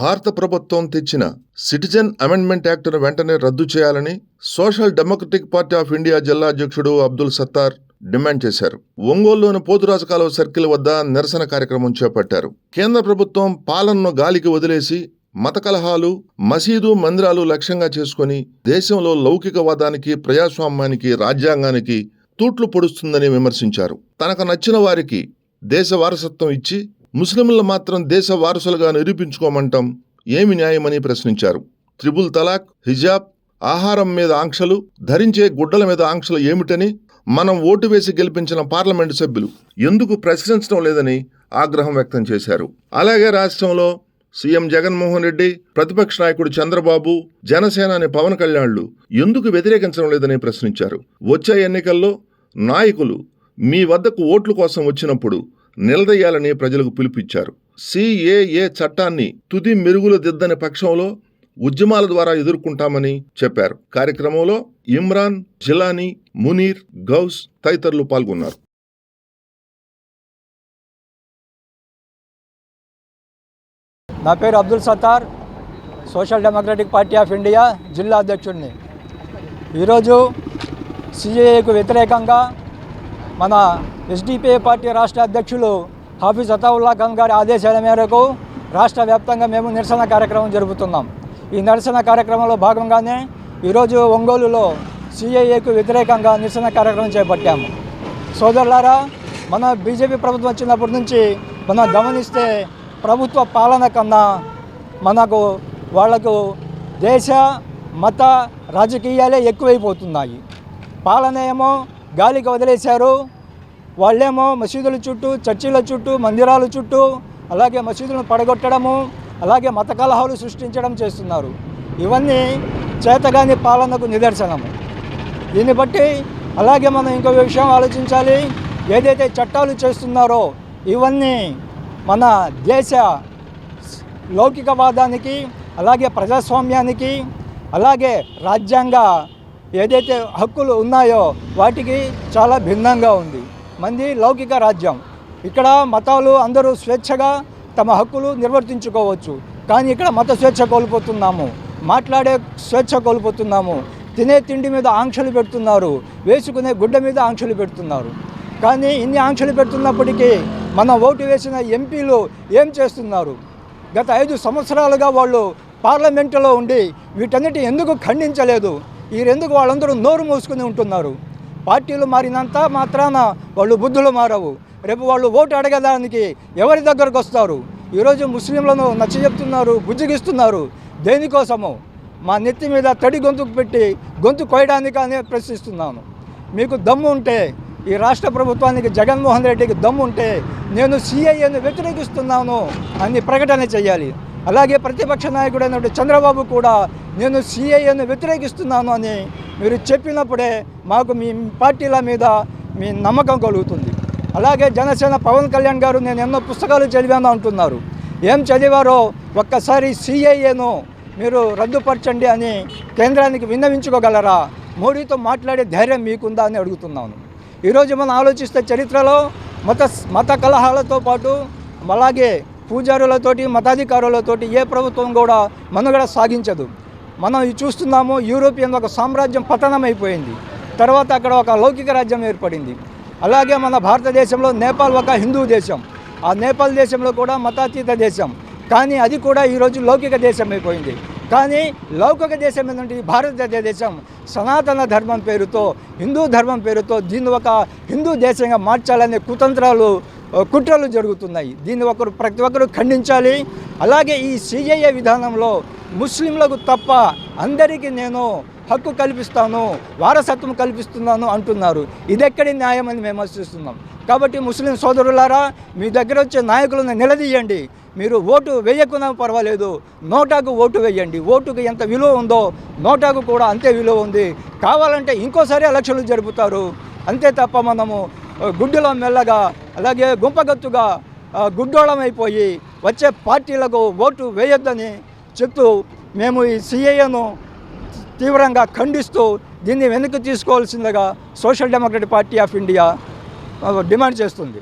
భారత ప్రభుత్వం తెచ్చిన సిటిజన్ అమెండ్మెంట్ యాక్టును వెంటనే రద్దు చేయాలని Social Democratic Party of India జిల్లా అధ్యక్షుడు అబ్దుల్ సత్తార్ డిమాండ్ చేశారు. ఒంగోలులోని పోతురాజు కాలువ సర్కిల్ వద్ద నిరసన కార్యక్రమం చేపట్టారు. కేంద్ర ప్రభుత్వం పాలనను గాలికి వదిలేసి మత కలహాలు మసీదు మందిరాలు లక్ష్యంగా చేసుకుని దేశంలో లౌకికవాదానికి ప్రజాస్వామ్యానికి రాజ్యాంగానికి తూట్లు పొడుస్తుందని విమర్శించారు. తనకు నచ్చిన వారికి దేశ వారసత్వం ఇచ్చి ముస్లింలు మాత్రం దేశ వారసులుగా నిరూపించుకోమంటాం ఏమి న్యాయమని ప్రశ్నించారు. త్రిబుల్ తలాక్ హిజాబ్ ఆహారం మీద ఆంక్షలు ధరించే గుడ్డల మీద ఆంక్షలు ఏమిటని మనం ఓటు వేసి గెలిపించిన పార్లమెంటు సభ్యులు ఎందుకు ప్రశ్నించడం లేదని ఆగ్రహం వ్యక్తం చేశారు. అలాగే రాష్ట్రంలో సీఎం జగన్మోహన్ రెడ్డి ప్రతిపక్ష నాయకుడు చంద్రబాబు జనసేనాని పవన్ కళ్యాణ్లు ఎందుకు వ్యతిరేకించడం లేదని ప్రశ్నించారు. వచ్చే ఎన్నికల్లో నాయకులు మీ వద్దకు ఓట్ల కోసం వచ్చినప్పుడు నిలదయ్యాలని ప్రజలకు పిలుపిచ్చారు సిఏఏ చట్టాన్ని తుది మెరుగులు దిద్దని పక్షంలో ఉద్యమాల ద్వారా ఎదుర్కొంటామని చెప్పారు. కార్యక్రమంలో ఇమ్రాన్ జిలానీ మునీర్ గౌస్ తదితరులు పాల్గొన్నారు. నా పేరు Abdul Sattar Social Democratic Party of India జిల్లా అధ్యక్షుడిని. ఈరోజు సిఏఏకు వ్యతిరేకంగా మన ఎస్డిపిఐ పార్టీ రాష్ట్ర అధ్యక్షులు హాఫీజ్ అతావుల్లా ఖాన్ గారి ఆదేశాల మేరకు రాష్ట్ర వ్యాప్తంగా మేము నిరసన కార్యక్రమం జరుపుతున్నాం. ఈ నిరసన కార్యక్రమంలో భాగంగానే ఈరోజు ఒంగోలులో సిఐఏకు వ్యతిరేకంగా నిరసన కార్యక్రమం చేపట్టాము. సోదరులారా మన బీజేపీ ప్రభుత్వం వచ్చినప్పటి నుంచి మనం గమనిస్తే ప్రభుత్వ పాలన కన్నా మనకు వాళ్ళకు దేశ మత రాజకీయాలే ఎక్కువైపోతున్నాయి. పాలన ఏమో గాలికి వదిలేశారు. వాళ్ళేమో మసీదుల చుట్టూ చర్చిల చుట్టూ మందిరాల చుట్టూ అలాగే మసీదులను పడగొట్టడము అలాగే మత కలహాలు సృష్టించడం చేస్తున్నారు. ఇవన్నీ చేతగాని పాలనకు నిదర్శనము. దీన్ని బట్టి అలాగే మనం ఇంకో విషయం ఆలోచించాలి. ఏదైతే చట్టాలు చేస్తున్నారో ఇవన్నీ మన దేశ లౌకికవాదానికి అలాగే ప్రజాస్వామ్యానికి అలాగే రాజ్యాంగ ఏదైతే హక్కులు ఉన్నాయో వాటికి చాలా భిన్నంగా ఉంది. మంది లౌకిక రాజ్యం. ఇక్కడ మతాలు అందరూ స్వేచ్ఛగా తమ హక్కులు నిర్వర్తించుకోవచ్చు. కానీ ఇక్కడ మత స్వేచ్ఛ కోల్పోతున్నాము. మాట్లాడే స్వేచ్ఛ కోల్పోతున్నాము. తినే తిండి మీద ఆంక్షలు పెడుతున్నారు. వేసుకునే గుడ్డ మీద ఆంక్షలు పెడుతున్నారు. కానీ ఇన్ని ఆంక్షలు పెడుతున్నప్పటికీ మన ఓటు వేసిన ఎంపీలు ఏం చేస్తున్నారు? గత ఐదు సంవత్సరాలుగా వాళ్ళు పార్లమెంటులో ఉండి వీటన్నిటి ఎందుకు ఖండించలేదు? ఈరెందుకు వాళ్ళందరూ నోరు మూసుకుని ఉంటున్నారు? పార్టీలు మారినంత మాత్రాన వాళ్ళు బుద్ధులు మారవు. రేపు వాళ్ళు ఓటు అడగడానికి ఎవరి దగ్గరకు వస్తారు? ఈరోజు ముస్లింలను నచ్చజెప్తున్నారు బుజ్జగిస్తున్నారు. దేనికోసము? మా నెత్తి మీద తడి గొంతుకు పెట్టి గొంతు కొయ్యడానికనే ప్రశ్నిస్తున్నాను. మీకు దమ్ము ఉంటే ఈ రాష్ట్ర ప్రభుత్వానికి జగన్మోహన్ రెడ్డికి దమ్ము ఉంటే నేను సిఐఏను వ్యతిరేకిస్తున్నాను అని ప్రకటన చేయాలి. అలాగే ప్రతిపక్ష నాయకుడైనటువంటి చంద్రబాబు కూడా నేను సిఐఏను వ్యతిరేకిస్తున్నాను అని మీరు చెప్పినప్పుడే మాకు మీ పార్టీల మీద మీ నమ్మకం కలుగుతుంది. అలాగే జనసేన పవన్ కళ్యాణ్ గారు నేను ఎన్నో పుస్తకాలు చదివాను అంటున్నారు. ఏం చదివారో ఒక్కసారి సిఐఏను మీరు రద్దుపరచండి అని కేంద్రానికి విన్నవించుకోగలరా? మోడీతో మాట్లాడే ధైర్యం మీకుందా అని అడుగుతున్నాను. ఈరోజు మనం ఆలోచిస్తే చరిత్రలో మత మత కలహాలతో పాటు అలాగే పూజారులతోటి మతాధికారులతోటి ఏ ప్రభుత్వం కూడా మనుగడ సాగించదు. మనం చూస్తున్నాము యూరోపియన్ ఒక సామ్రాజ్యం పతనమైపోయింది. తర్వాత అక్కడ ఒక లౌకిక రాజ్యం ఏర్పడింది. అలాగే మన భారతదేశంలో నేపాల్ ఒక హిందూ దేశం. ఆ నేపాల్ దేశంలో కూడా మతాతీత దేశం. కానీ అది కూడా ఈరోజు లౌకిక దేశం అయిపోయింది కానీ లౌకిక దేశం ఏంటంటే భారతదేశం సనాతన ధర్మం పేరుతో హిందూ ధర్మం పేరుతో దీన్ని ఒక హిందూ దేశంగా మార్చాలనే కుతంత్రాలు కుట్రలు జరుగుతున్నాయి. దీన్ని ఒకరు ప్రతి ఒక్కరు ఖండించాలి. అలాగే ఈ సిఐఏ విధానంలో ముస్లింలకు తప్ప అందరికీ నేను హక్కు కల్పిస్తాను వారసత్వం కల్పిస్తున్నాను అంటున్నారు. ఇదెక్కడి న్యాయం అని మేము ఆశిస్తున్నాం. కాబట్టి ముస్లిం సోదరులారా మీ దగ్గర వచ్చే నాయకులను నిలదీయండి. మీరు ఓటు వేయకున్నా పర్వాలేదు నోటాకు ఓటు వేయండి. ఓటుకు ఎంత విలువ ఉందో నోటాకు కూడా అంతే విలువ ఉంది. కావాలంటే ఇంకోసారి ఎలక్షన్లు జరుపుతారు. అంతే తప్ప మనము గుడ్డులో మెల్లగా అలాగే గుంపగత్తుగా గుడ్డోళమైపోయి వచ్చే పార్టీలకు ఓటు వేయొద్దని చెప్తూ మేము ఈ సిఐఏను తీవ్రంగా ఖండిస్తూ దీన్ని వెనక్కి తీసుకోవాల్సిందిగా Social Democratic Party of India demand చేస్తుంది.